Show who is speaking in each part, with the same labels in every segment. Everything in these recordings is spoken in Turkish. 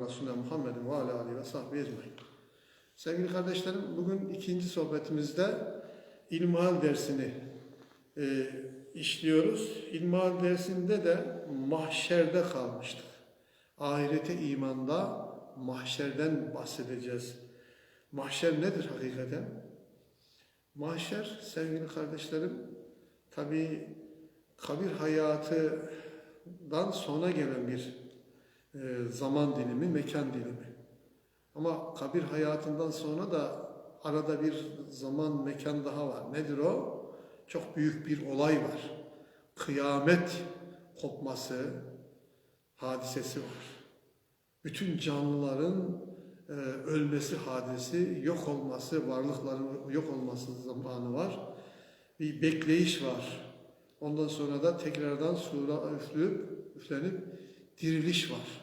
Speaker 1: Resulüne Muhammedin ve ala aleyhi ve sahbihi ecmaîn. Sevgili kardeşlerim, bugün ikinci sohbetimizde ilmihal dersini e, işliyoruz. İlmihal dersinde de mahşerde kalmıştık. Ahirete imanda mahşerden bahsedeceğiz. Mahşer nedir hakikaten? Mahşer sevgili kardeşlerim, tabi kabir hayatından sonra gelen bir zaman dilimi, mekan dilimi. Ama kabir hayatından sonra da arada bir zaman, mekan daha var. Nedir o? Çok büyük bir olay var. Kıyamet kopması hadisesi var. Bütün canlıların e, ölmesi hadisi, yok olması, varlıkların yok olması zamanı var. Bir bekleyiş var. Ondan sonra da tekrardan sura üflüp, üflenip diriliş var.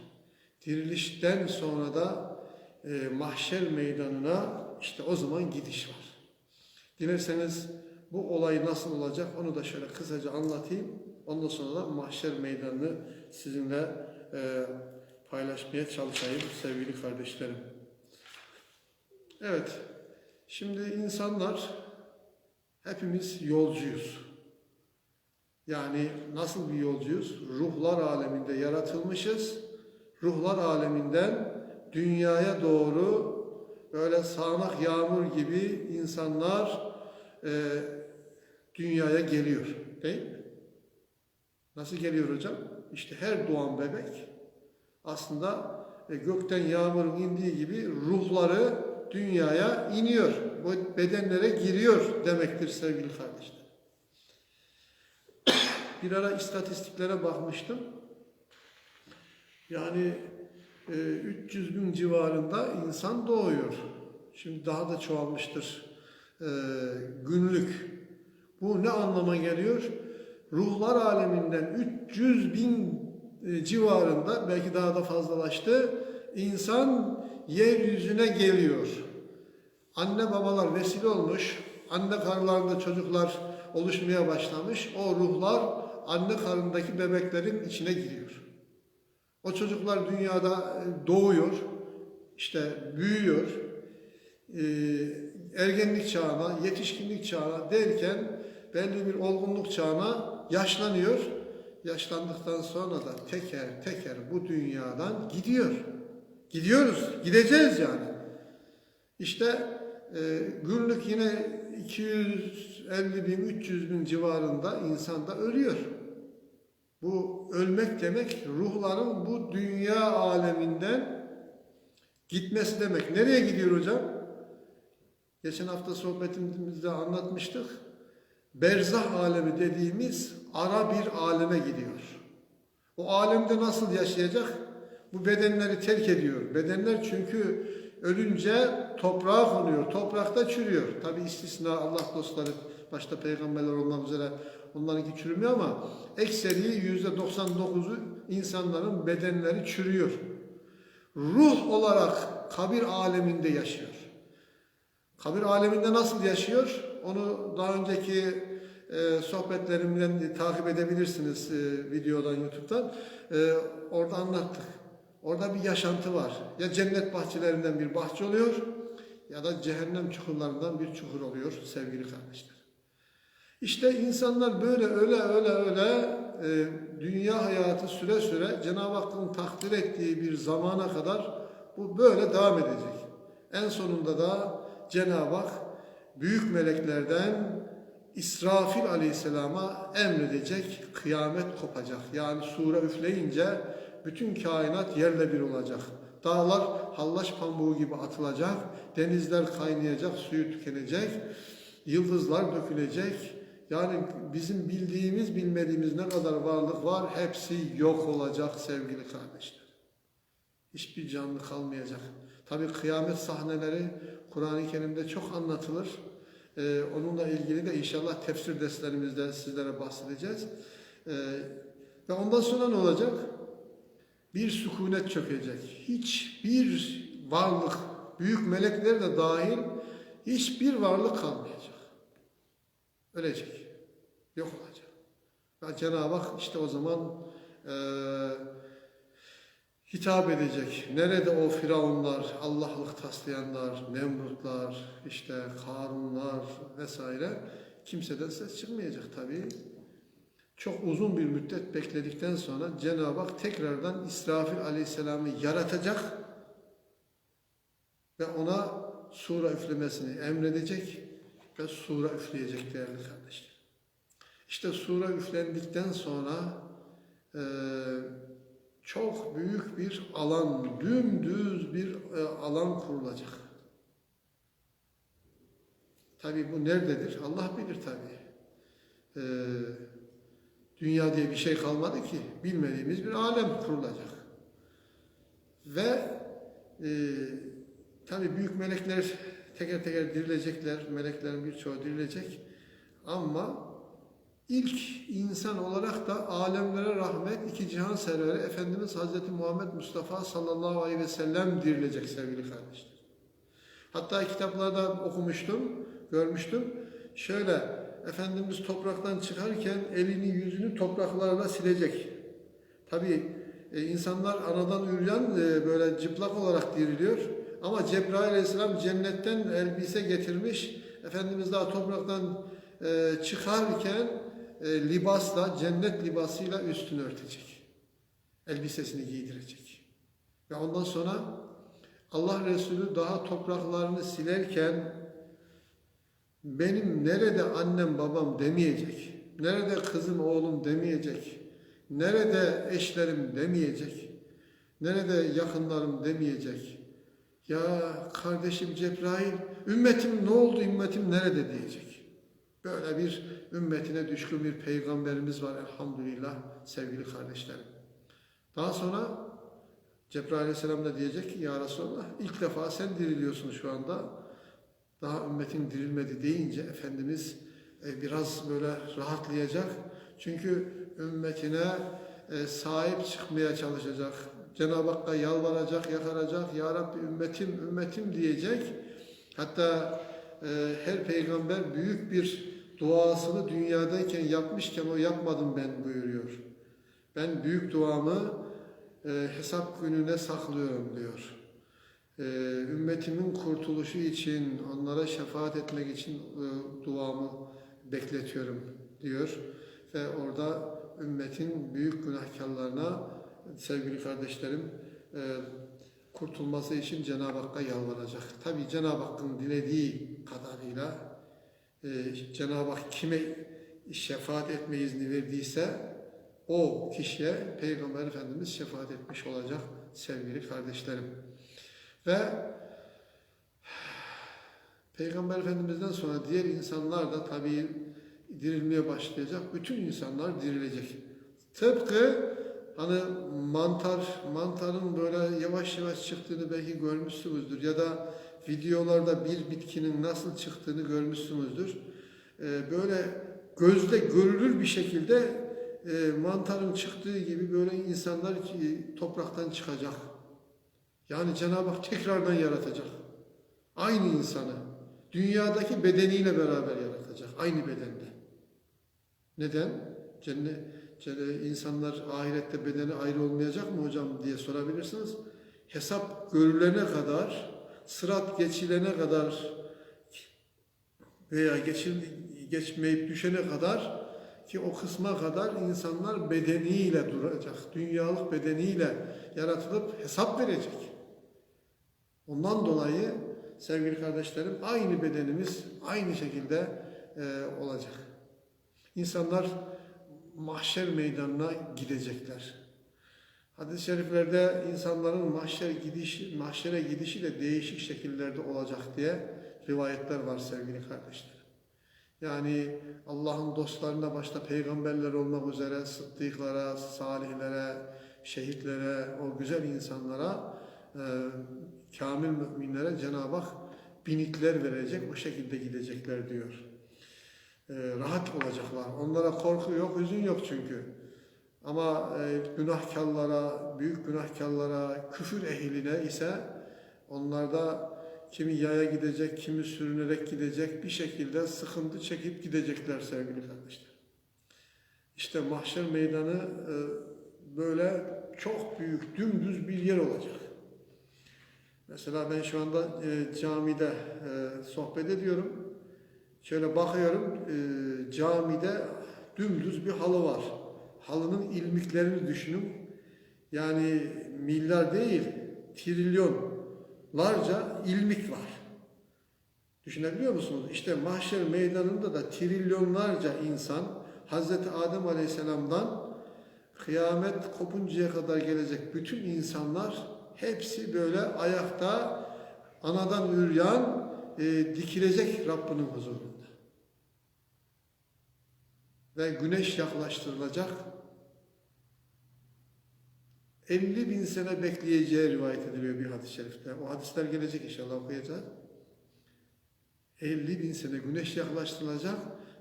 Speaker 1: Dirilişten sonra da e, mahşer meydanına işte o zaman gidiş var. Dilerseniz bu olay nasıl olacak onu da şöyle kısaca anlatayım. Ondan sonra da mahşer meydanını sizinle e, paylaşmaya çalışayım sevgili kardeşlerim. Evet, şimdi insanlar hepimiz yolcuyuz. Yani nasıl bir yolcuyuz? Ruhlar aleminde yaratılmışız. Ruhlar aleminden dünyaya doğru böyle sağanak yağmur gibi insanlar e, dünyaya geliyor. Değil mi? Nasıl geliyor hocam? İşte her doğan bebek aslında e, gökten yağmurun indiği gibi ruhları dünyaya iniyor. Bu bedenlere giriyor demektir sevgili kardeşler. Bir ara istatistiklere bakmıştım. Yani e, 300 bin civarında insan doğuyor. Şimdi daha da çoğalmıştır e, günlük. Bu ne anlama geliyor? Ruhlar aleminden 300 bin e, civarında belki daha da fazlalaştı. İnsan yeryüzüne geliyor. Anne babalar vesile olmuş. Anne karnlarında çocuklar oluşmaya başlamış. O ruhlar anne karnındaki bebeklerin içine giriyor. O çocuklar dünyada e, doğuyor, işte büyüyor, e, ergenlik çağına, yetişkinlik çağına derken belli bir olgunluk çağına yaşlanıyor. Yaşlandıktan sonra da teker teker bu dünyadan gidiyor. Gidiyoruz, gideceğiz yani. İşte e, günlük yine 250 bin, 300 bin civarında insan da ölüyor. Bu ölmek demek ruhların bu dünya aleminden gitmesi demek. Nereye gidiyor hocam? Geçen hafta sohbetimizde anlatmıştık. Berzah alemi dediğimiz ara bir aleme gidiyor. O alemde nasıl yaşayacak? Bu bedenleri terk ediyor. Bedenler çünkü ölünce toprağa konuyor. Toprakta çürüyor. Tabi istisna Allah dostları başta peygamberler olmak üzere onlarınki çürümüyor ama ekseri yüzde 99'u insanların bedenleri çürüyor. Ruh olarak kabir aleminde yaşıyor. Kabir aleminde nasıl yaşıyor? Onu daha önceki e, sohbetlerimden takip edebilirsiniz e, videodan, YouTube'dan. E, orada anlattık. Orada bir yaşantı var. Ya cennet bahçelerinden bir bahçe oluyor ya da cehennem çukurlarından bir çukur oluyor sevgili kardeşler. İşte insanlar böyle öyle öyle öyle e, dünya hayatı süre süre Cenab-ı Hakk'ın takdir ettiği bir zamana kadar bu böyle devam edecek. En sonunda da Cenab-ı Hak büyük meleklerden İsrafil aleyhisselama emredecek, kıyamet kopacak. Yani sure üfleyince bütün kainat yerle bir olacak. Dağlar hallaç pamuğu gibi atılacak, denizler kaynayacak, suyu tükenecek, yıldızlar dökülecek. Yani bizim bildiğimiz, bilmediğimiz ne kadar varlık var, hepsi yok olacak sevgili kardeşler. Hiçbir canlı kalmayacak. Tabi kıyamet sahneleri Kur'an-ı Kerim'de çok anlatılır. Ee, onunla ilgili de inşallah tefsir derslerimizde sizlere bahsedeceğiz. Ee, ve ondan sonra ne olacak? Bir sükunet çökecek. Hiçbir varlık, büyük melekler de dahil hiçbir varlık kalmayacak. Ölecek. Yok olacak. Ve Cenab-ı Hak işte o zaman e, hitap edecek. Nerede o firavunlar, Allah'lık taslayanlar, Nemrutlar, işte Karunlar vesaire kimseden ses çıkmayacak tabii. Çok uzun bir müddet bekledikten sonra Cenab-ı Hak tekrardan İsrafil Aleyhisselam'ı yaratacak ve ona sura üflemesini emredecek ve sura üfleyecek değerli kardeşler. İşte sura üflendikten sonra eee çok büyük bir alan, dümdüz bir e, alan kurulacak. Tabi bu nerededir? Allah bilir tabi. Ee, dünya diye bir şey kalmadı ki. Bilmediğimiz bir alem kurulacak. Ve e, tabi büyük melekler teker teker dirilecekler. Meleklerin birçoğu dirilecek. Ama İlk insan olarak da alemlere rahmet, iki cihan serveri Efendimiz Hazreti Muhammed Mustafa sallallahu aleyhi ve sellem dirilecek sevgili kardeşler. Hatta kitaplarda okumuştum, görmüştüm. Şöyle, Efendimiz topraktan çıkarken elini yüzünü topraklarla silecek. Tabi insanlar anadan üryan e, böyle çıplak olarak diriliyor. Ama Cebrail aleyhisselam cennetten elbise getirmiş. Efendimiz daha topraktan e, çıkarken e, libasla, cennet libasıyla üstünü örtecek. Elbisesini giydirecek. Ve ondan sonra Allah Resulü daha topraklarını silerken benim nerede annem babam demeyecek, nerede kızım oğlum demeyecek, nerede eşlerim demeyecek, nerede yakınlarım demeyecek. Ya kardeşim Cebrail, ümmetim ne oldu, ümmetim nerede diyecek. Böyle bir ümmetine düşkün bir peygamberimiz var elhamdülillah sevgili kardeşlerim. Daha sonra Cebrail aleyhisselam da diyecek ki ya Resulallah ilk defa sen diriliyorsun şu anda. Daha ümmetin dirilmedi deyince Efendimiz e, biraz böyle rahatlayacak. Çünkü ümmetine e, sahip çıkmaya çalışacak. Cenab-ı Hakk'a yalvaracak, yakaracak. Ya Rabbi ümmetim, ümmetim diyecek. Hatta e, her peygamber büyük bir duasını dünyadayken yapmışken o yapmadım ben buyuruyor. Ben büyük duamı e, hesap gününe saklıyorum diyor. E, ümmetimin kurtuluşu için, onlara şefaat etmek için e, duamı bekletiyorum diyor. Ve orada ümmetin büyük günahkarlarına sevgili kardeşlerim e, kurtulması için Cenab-ı Hakk'a yalvaracak. Tabi Cenab-ı Hakk'ın dilediği kadarıyla e, Cenab-ı Hak kime şefaat etme izni verdiyse o kişiye Peygamber Efendimiz şefaat etmiş olacak sevgili kardeşlerim. Ve Peygamber Efendimiz'den sonra diğer insanlar da tabii dirilmeye başlayacak. Bütün insanlar dirilecek. Tıpkı hani mantar, mantarın böyle yavaş yavaş çıktığını belki görmüşsünüzdür ya da videolarda bir bitkinin nasıl çıktığını görmüşsünüzdür. Ee, böyle gözde görülür bir şekilde e, mantarın çıktığı gibi böyle insanlar ki topraktan çıkacak. Yani Cenab-ı Hak tekrardan yaratacak. Aynı insanı. Dünyadaki bedeniyle beraber yaratacak. Aynı bedende. Neden? Cennet, insanlar ahirette bedeni ayrı olmayacak mı hocam diye sorabilirsiniz. Hesap görülene kadar sırat geçilene kadar veya geçil, geçmeyip düşene kadar ki o kısma kadar insanlar bedeniyle duracak. Dünyalık bedeniyle yaratılıp hesap verecek. Ondan dolayı sevgili kardeşlerim aynı bedenimiz aynı şekilde e, olacak. İnsanlar mahşer meydanına gidecekler. Hadis-i şeriflerde insanların mahşer gidiş, mahşere gidişi de değişik şekillerde olacak diye rivayetler var sevgili kardeşler. Yani Allah'ın dostlarına başta peygamberler olmak üzere sıddıklara, salihlere, şehitlere, o güzel insanlara, e, kamil müminlere Cenab-ı Hak binikler verecek, o şekilde gidecekler diyor. E, rahat olacaklar. Onlara korku yok, hüzün yok çünkü. Ama e, günahkarlara, büyük günahkarlara, küfür ehline ise onlarda kimi yaya gidecek, kimi sürünerek gidecek, bir şekilde sıkıntı çekip gidecekler sevgili kardeşler. İşte mahşer meydanı e, böyle çok büyük dümdüz bir yer olacak. Mesela ben şu anda e, camide sohbet ediyorum. Şöyle bakıyorum e, camide dümdüz bir halı var. Halının ilmiklerini düşünün. Yani milyar değil, trilyonlarca ilmik var. Düşünebiliyor musunuz? İşte mahşer meydanında da trilyonlarca insan Hazreti Adem Aleyhisselam'dan kıyamet kopuncaya kadar gelecek bütün insanlar hepsi böyle ayakta anadan üryan e, dikilecek Rabbinin huzurunda. Ve güneş yaklaştırılacak. 50 bin sene bekleyeceği rivayet ediliyor bir hadis-i şerifte. O hadisler gelecek inşallah okuyacağız. 50 bin sene güneş yaklaştırılacak.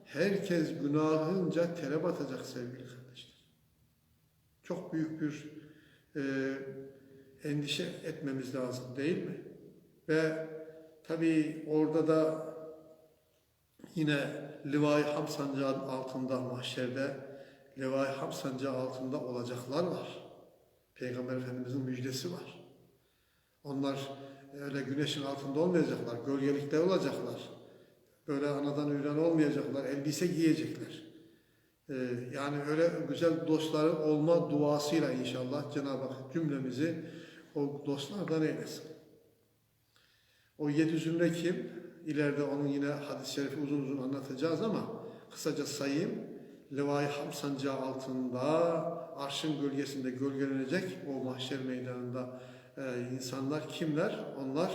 Speaker 1: Herkes günahınca tere batacak sevgili kardeşler. Çok büyük bir e, endişe etmemiz lazım değil mi? Ve tabii orada da yine Livai Ham sancağı altında mahşerde Livai Ham sancağı altında olacaklar var. Peygamber Efendimizin müjdesi var. Onlar öyle güneşin altında olmayacaklar, gölgelikte olacaklar. Böyle anadan üryan olmayacaklar, elbise giyecekler. Ee, yani öyle güzel dostları olma duasıyla inşallah Cenab-ı Hak cümlemizi o dostlardan eylesin. O yedi zümre kim? İleride onun yine hadis-i şerifi uzun uzun anlatacağız ama kısaca sayayım. Levai Ham sancağı altında arşın gölgesinde gölgelenecek o mahşer meydanında e, insanlar kimler? Onlar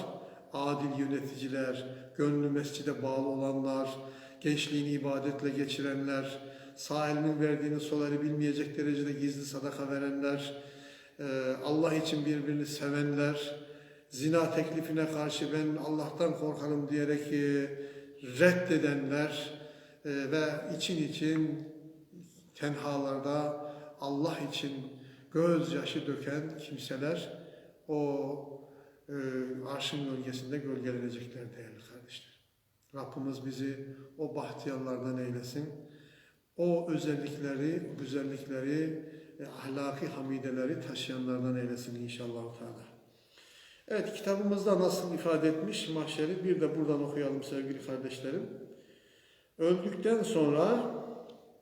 Speaker 1: adil yöneticiler, gönlü mescide bağlı olanlar, gençliğini ibadetle geçirenler, sağ elinin verdiğini sol eli bilmeyecek derecede gizli sadaka verenler, e, Allah için birbirini sevenler, zina teklifine karşı ben Allah'tan korkarım diyerek e, reddedenler e, ve için için tenhalarda Allah için gözyaşı döken kimseler o e, arşın gölgesinde gölgelenecekler değerli kardeşler. Rabbimiz bizi o bahtiyarlardan eylesin. O özellikleri, güzellikleri, ahlaki hamideleri taşıyanlardan eylesin inşallah. Teala. Evet kitabımızda nasıl ifade etmiş mahşeri bir de buradan okuyalım sevgili kardeşlerim. Öldükten sonra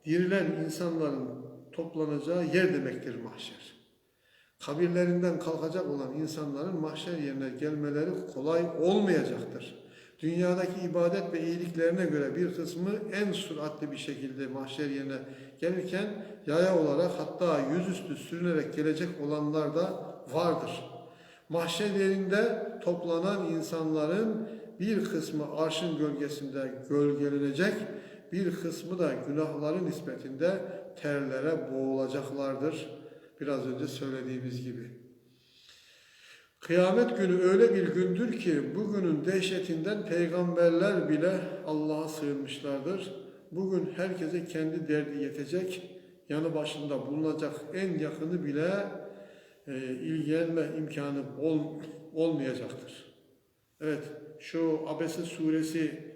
Speaker 1: dirilen insanların toplanacağı yer demektir mahşer. Kabirlerinden kalkacak olan insanların mahşer yerine gelmeleri kolay olmayacaktır. Dünyadaki ibadet ve iyiliklerine göre bir kısmı en süratli bir şekilde mahşer yerine gelirken yaya olarak hatta yüzüstü sürünerek gelecek olanlar da vardır. Mahşer yerinde toplanan insanların bir kısmı arşın gölgesinde gölgelenecek, bir kısmı da günahları nispetinde terlere boğulacaklardır. Biraz önce söylediğimiz gibi. Kıyamet günü öyle bir gündür ki bugünün dehşetinden peygamberler bile Allah'a sığınmışlardır. Bugün herkese kendi derdi yetecek, yanı başında bulunacak en yakını bile ilgilenme imkanı ol, olmayacaktır. Evet, şu Abese suresi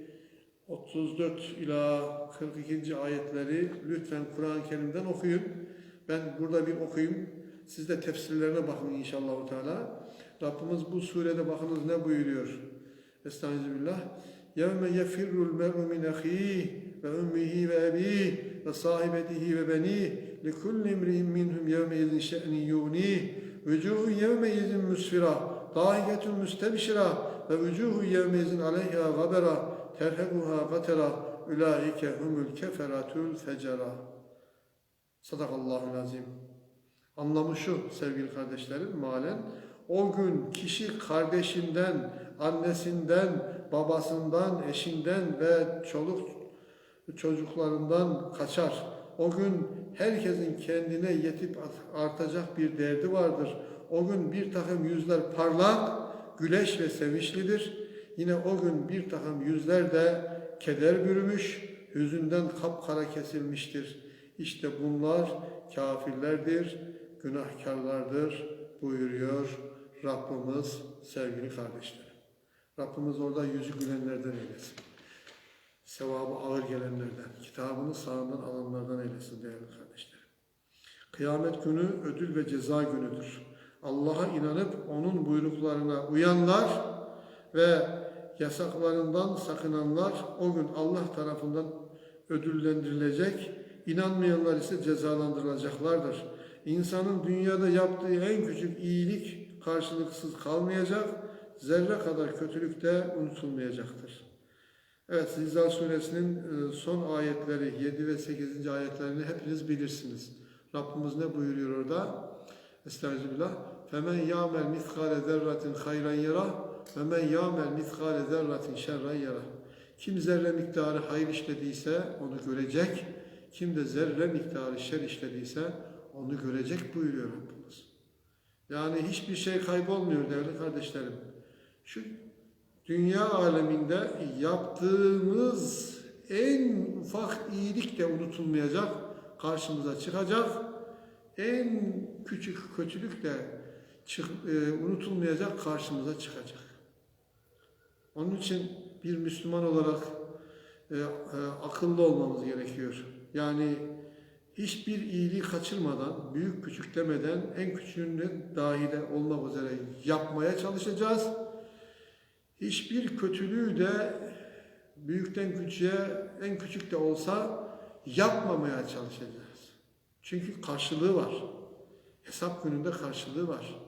Speaker 1: 34 ila 42. ayetleri lütfen Kur'an-ı Kerim'den okuyun. Ben burada bir okuyayım. Siz de tefsirlerine bakın inşallah. Teala. Rabbimiz bu surede bakınız ne buyuruyor. Estağfirullah. يَوْمَ يَفِرُّ الْمَرْءُ مِنْ أَخِيهِ وَأُمِّهِ وَأَبِيهِ وَصَاحِبَتِهِ وَبَنِيهِ لِكُلِّ امْرِئٍ مِّنْهُمْ يَوْمَئِذٍ شَأْنٍ يُغْنِيهِ vücuhu yevme izin müsfira, daiketun müstebşira ve vücuhu yevme izin aleyha gabera, terheguha gatera, ulaike humul keferatül fecera. Sadakallahul azim. Anlamı şu sevgili kardeşlerim malen. O gün kişi kardeşinden, annesinden, babasından, eşinden ve çoluk çocuklarından kaçar. O gün herkesin kendine yetip artacak bir derdi vardır. O gün bir takım yüzler parlak, güleş ve sevinçlidir. Yine o gün bir takım yüzler de keder bürümüş, hüzünden kapkara kesilmiştir. İşte bunlar kafirlerdir, günahkarlardır buyuruyor Rabbimiz sevgili kardeşlerim. Rabbimiz orada yüzü gülenlerden eylesin. Sevabı ağır gelenlerden, kitabını sağından alanlardan eylesin değerli kardeşlerim. Kıyamet günü ödül ve ceza günüdür. Allah'a inanıp onun buyruklarına uyanlar ve yasaklarından sakınanlar o gün Allah tarafından ödüllendirilecek. İnanmayanlar ise cezalandırılacaklardır. İnsanın dünyada yaptığı en küçük iyilik karşılıksız kalmayacak, zerre kadar kötülük de unutulmayacaktır. Evet, Zilzal suresinin e, son ayetleri 7 ve 8. ayetlerini hepiniz bilirsiniz. Rabbimiz ne buyuruyor orada? Estağfirullah. Ya'mel miskale zerratin hayran yara ve men ya'mel miskale zerratin şerran yara. Kim zerre miktarı hayır işlediyse onu görecek. Kim de zerre miktarı şer işlediyse onu görecek buyuruyor Rabbimiz. Yani hiçbir şey kaybolmuyor değerli kardeşlerim. Şu dünya aleminde yaptığımız en ufak iyilik de unutulmayacak, karşımıza çıkacak. En küçük kötülük de çık- e, unutulmayacak, karşımıza çıkacak. Onun için bir Müslüman olarak e, e, akıllı olmamız gerekiyor. Yani hiçbir iyiliği kaçırmadan, büyük küçük demeden en küçüğünü dahil olmak üzere yapmaya çalışacağız. Hiçbir kötülüğü de büyükten küçüğe en küçük de olsa yapmamaya çalışacağız. Çünkü karşılığı var. Hesap gününde karşılığı var.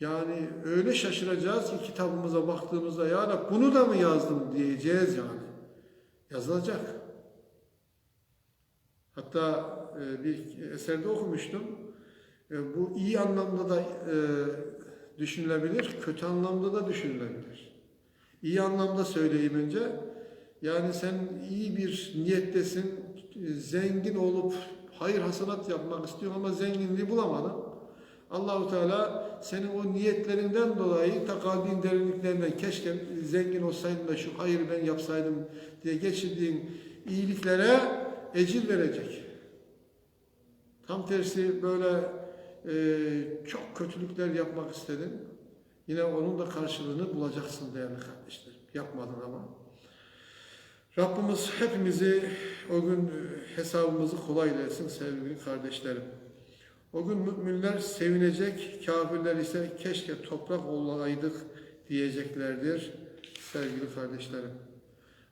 Speaker 1: Yani öyle şaşıracağız ki kitabımıza baktığımızda ya Rab bunu da mı yazdım diyeceğiz yani. Yazılacak. Hatta e, bir eserde okumuştum. E, bu iyi anlamda da e, düşünülebilir, kötü anlamda da düşünülebilir. İyi anlamda söyleyeyim önce. Yani sen iyi bir niyettesin, e, zengin olup hayır hasanat yapmak istiyorsun ama zenginliği bulamadın. Allahu Teala senin o niyetlerinden dolayı ta kalbin derinliklerinden keşke zengin olsaydım da şu hayır ben yapsaydım diye geçirdiğin iyiliklere ecir verecek. Tam tersi böyle e, çok kötülükler yapmak istedin. Yine onun da karşılığını bulacaksın değerli kardeşlerim. Yapmadın ama. Rabbimiz hepimizi o gün e, hesabımızı kolaylasın sevgili kardeşlerim. O gün müminler sevinecek, kafirler ise keşke toprak olaydık diyeceklerdir sevgili kardeşlerim.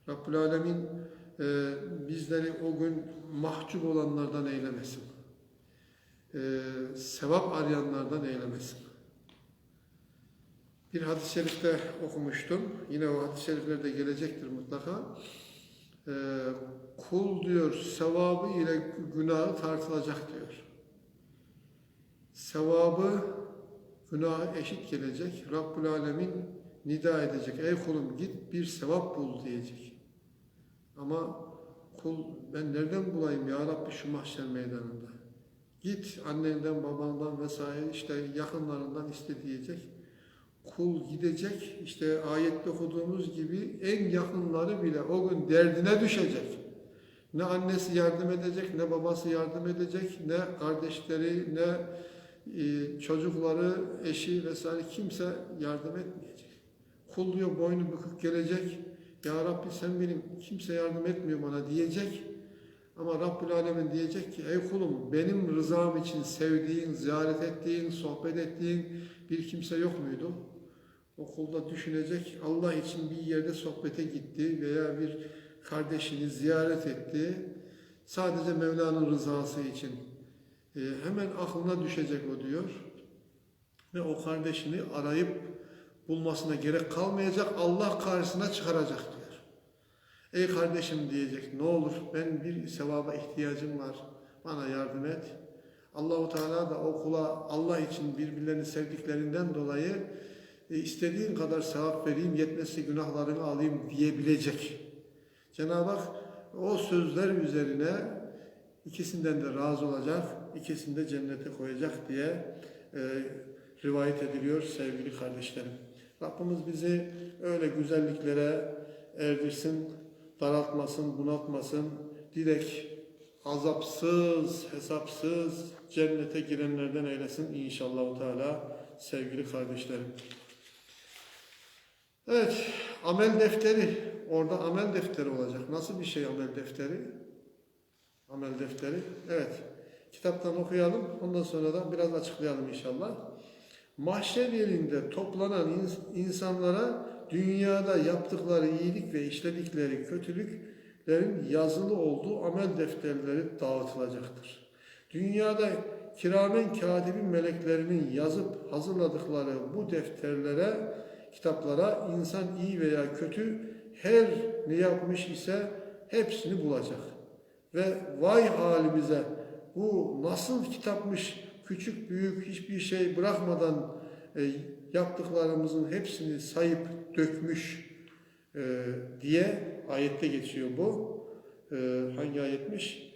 Speaker 1: Rabbül Alemin e, bizleri o gün mahcup olanlardan eylemesin. E, sevap arayanlardan eylemesin. Bir hadis-i şerifte okumuştum. Yine o hadis-i şeriflerde gelecektir mutlaka. E, kul diyor sevabı ile günahı tartılacak diyor. Sevabı günahı eşit gelecek. Rabbül Alemin nida edecek. Ey kulum git bir sevap bul diyecek. Ama kul ben nereden bulayım ya Rabbi şu mahşer meydanında? Git annenden babandan vesaire işte yakınlarından iste diyecek. Kul gidecek işte ayette okuduğumuz gibi en yakınları bile o gün derdine düşecek. Ne annesi yardım edecek, ne babası yardım edecek, ne kardeşleri, ne e, çocukları, eşi vesaire kimse yardım etmeyecek. Kul diyor boynu bükük gelecek. Ya Rabbi sen benim kimse yardım etmiyor bana diyecek. Ama Rabbül Alemin diyecek ki ey kulum benim rızam için sevdiğin, ziyaret ettiğin, sohbet ettiğin bir kimse yok muydu? O kulda düşünecek Allah için bir yerde sohbete gitti veya bir kardeşini ziyaret etti. Sadece Mevla'nın rızası için. E, hemen aklına düşecek o diyor. Ve o kardeşini arayıp bulmasına gerek kalmayacak. Allah karşısına çıkaracak diyor. Ey kardeşim diyecek ne olur ben bir sevaba ihtiyacım var. Bana yardım et. Allahu Teala da o kula Allah için birbirlerini sevdiklerinden dolayı e, istediğin kadar sevap vereyim, yetmezse günahlarını alayım diyebilecek. Cenab-ı Hak o sözler üzerine ikisinden de razı olacak, ikisini de cennete koyacak diye e, rivayet ediliyor sevgili kardeşlerim. Rabbimiz bizi öyle güzelliklere erdirsin, daraltmasın, bunaltmasın. Direkt azapsız, hesapsız cennete girenlerden eylesin inşallah Teala sevgili kardeşlerim. Evet, amel defteri. Orada amel defteri olacak. Nasıl bir şey amel defteri? Amel defteri. Evet. kitaptan okuyalım. Ondan sonra da biraz açıklayalım inşallah. Mahşer yerinde toplanan ins- insanlara dünyada yaptıkları iyilik ve işledikleri kötülüklerin yazılı olduğu amel defterleri dağıtılacaktır. Dünyada kiramen katibin meleklerinin yazıp hazırladıkları bu defterlere, kitaplara insan iyi veya kötü her ne yapmış ise hepsini bulacak. Ve vay halimize bu nasıl kitapmış küçük büyük hiçbir şey bırakmadan e, yaptıklarımızın hepsini sayıp dökmüş e, diye ayette geçiyor bu. E, hangi ayetmiş?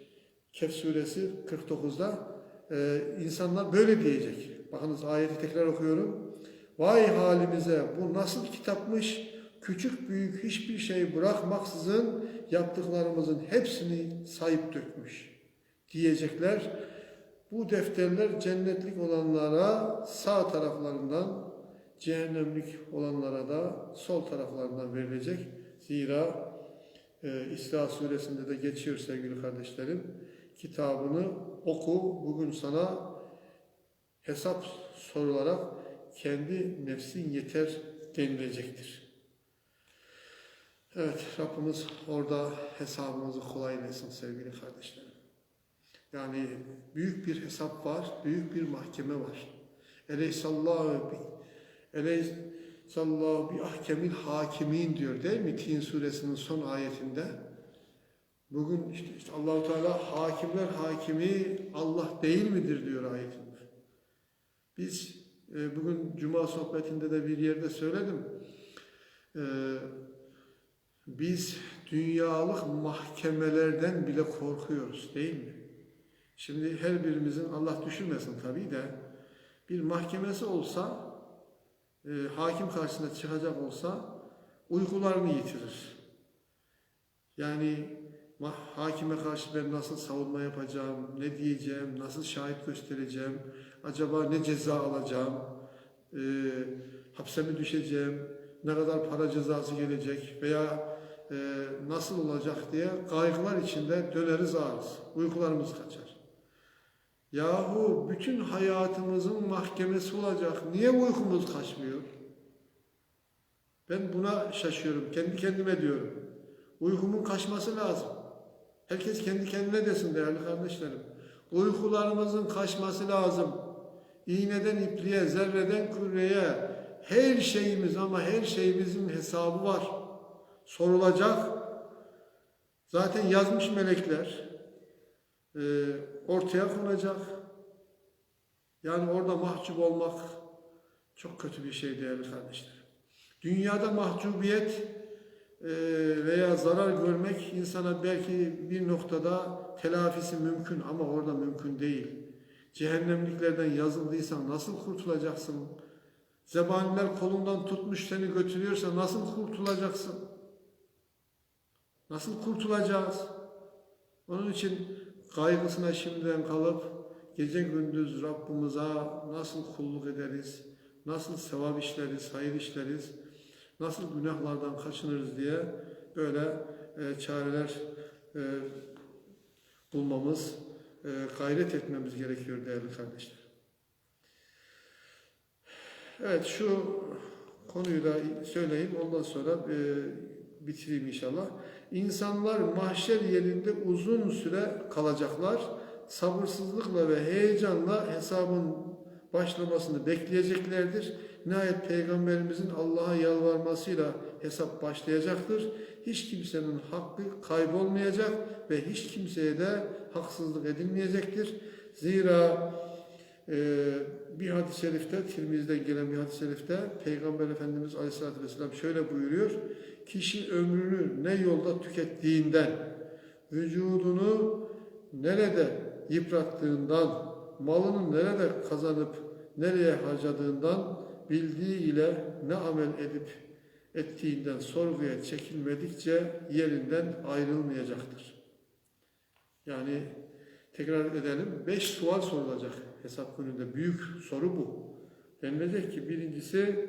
Speaker 1: Kehf suresi 49'da e, insanlar böyle diyecek. Bakınız ayeti tekrar okuyorum. Vay halimize bu nasıl kitapmış? Küçük büyük hiçbir şey bırakmaksızın yaptıklarımızın hepsini sayıp dökmüş diyecekler. Bu defterler cennetlik olanlara sağ taraflarından, cehennemlik olanlara da sol taraflarından verilecek. Zira e, İsra suresinde de geçiyor sevgili kardeşlerim. Kitabını oku, bugün sana hesap sorularak kendi nefsin yeter denilecektir. Evet, Rabbimiz orada hesabımızı kolaylasın sevgili kardeşlerim. Yani büyük bir hesap var, büyük bir mahkeme var. Eleysallahu bi Eleysallahu bi ahkemil hakimin diyor değil mi? Tin suresinin son ayetinde. Bugün işte, işte Allahu Teala hakimler hakimi Allah değil midir diyor ayetinde. Biz bugün cuma sohbetinde de bir yerde söyledim. E, biz dünyalık mahkemelerden bile korkuyoruz değil mi? Şimdi her birimizin Allah düşürmesin tabii de bir mahkemesi olsa e, hakim karşısına çıkacak olsa uykularını yitirir. Yani hakime karşı ben nasıl savunma yapacağım, ne diyeceğim, nasıl şahit göstereceğim, acaba ne ceza alacağım, e, hapse mi düşeceğim, ne kadar para cezası gelecek veya e, nasıl olacak diye kaygılar içinde döneriz ağrız, uykularımız kaçar. Yahu bütün hayatımızın mahkemesi olacak. Niye uykumuz kaçmıyor? Ben buna şaşıyorum. Kendi kendime diyorum. Uykumun kaçması lazım. Herkes kendi kendine desin değerli kardeşlerim. Uykularımızın kaçması lazım. İğneden ipliğe, zerreden küreye her şeyimiz ama her şeyimizin hesabı var. Sorulacak. Zaten yazmış melekler. Ee, ortaya konacak. Yani orada mahcup olmak çok kötü bir şey değerli kardeşler. Dünyada mahcubiyet e, veya zarar görmek insana belki bir noktada telafisi mümkün ama orada mümkün değil. Cehennemliklerden yazıldıysan nasıl kurtulacaksın? Zebaniler kolundan tutmuş seni götürüyorsa nasıl kurtulacaksın? Nasıl kurtulacağız? Onun için kaygısına şimdiden kalıp gece gündüz Rabbimize nasıl kulluk ederiz, nasıl sevap işleriz, hayır işleriz, nasıl günahlardan kaçınırız diye böyle e, çareler e, bulmamız, gayret etmemiz gerekiyor değerli kardeşler. Evet şu konuyu da söyleyeyim ondan sonra e, bitireyim inşallah. İnsanlar mahşer yerinde uzun süre kalacaklar. Sabırsızlıkla ve heyecanla hesabın başlamasını bekleyeceklerdir. Nihayet Peygamberimizin Allah'a yalvarmasıyla hesap başlayacaktır. Hiç kimsenin hakkı kaybolmayacak ve hiç kimseye de haksızlık edilmeyecektir. Zira e, bir hadis-i şerifte, Tirmiz'den gelen bir hadis-i şerifte Peygamber Efendimiz Aleyhisselatü Vesselam şöyle buyuruyor. Kişi ömrünü ne yolda tükettiğinden, vücudunu nerede yıprattığından, malını nerede kazanıp nereye harcadığından, bildiği ile ne amel edip ettiğinden sorguya çekilmedikçe yerinden ayrılmayacaktır. Yani tekrar edelim. Beş sual sorulacak hesap gününde. Büyük soru bu. Denilecek ki birincisi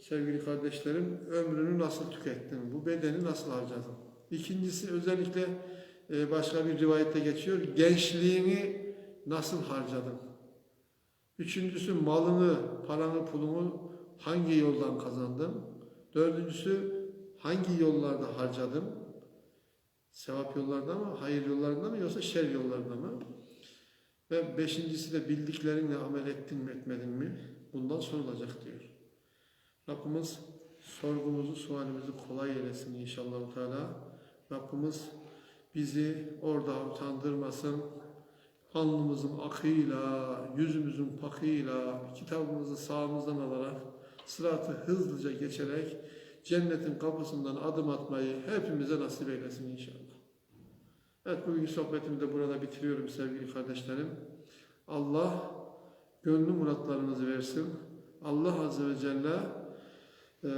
Speaker 1: sevgili kardeşlerim ömrünü nasıl tükettin? Bu bedeni nasıl harcadın? İkincisi özellikle e, başka bir rivayette geçiyor. Gençliğini nasıl harcadın? Üçüncüsü malını, paranı, pulunu hangi yoldan kazandın? Dördüncüsü hangi yollarda harcadın? Sevap yollarda mı, hayır yollarında mı yoksa şer yollarında mı? Ve beşincisi de bildiklerinle amel ettin mi etmedin mi? Bundan sorulacak diyor. Rabbimiz sorgumuzu, sualimizi kolay eylesin inşallah Teala. Rabbimiz bizi orada utandırmasın. Alnımızın akıyla, yüzümüzün pakıyla, kitabımızı sağımızdan alarak, sıratı hızlıca geçerek cennetin kapısından adım atmayı hepimize nasip eylesin inşallah. Evet bugünkü sohbetimi de burada bitiriyorum sevgili kardeşlerim. Allah gönlü muratlarınızı versin. Allah Azze ve Celle e,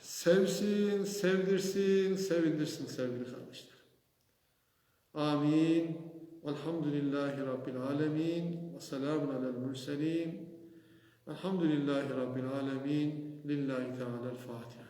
Speaker 1: sevsin, sevdirsin, sevindirsin sevgili kardeşler. Amin. Velhamdülillahi Rabbil alemin. Ve selamun alel mürselin. Elhamdülillahi Rabbil alemin. Lillahi Teala'l Fatiha.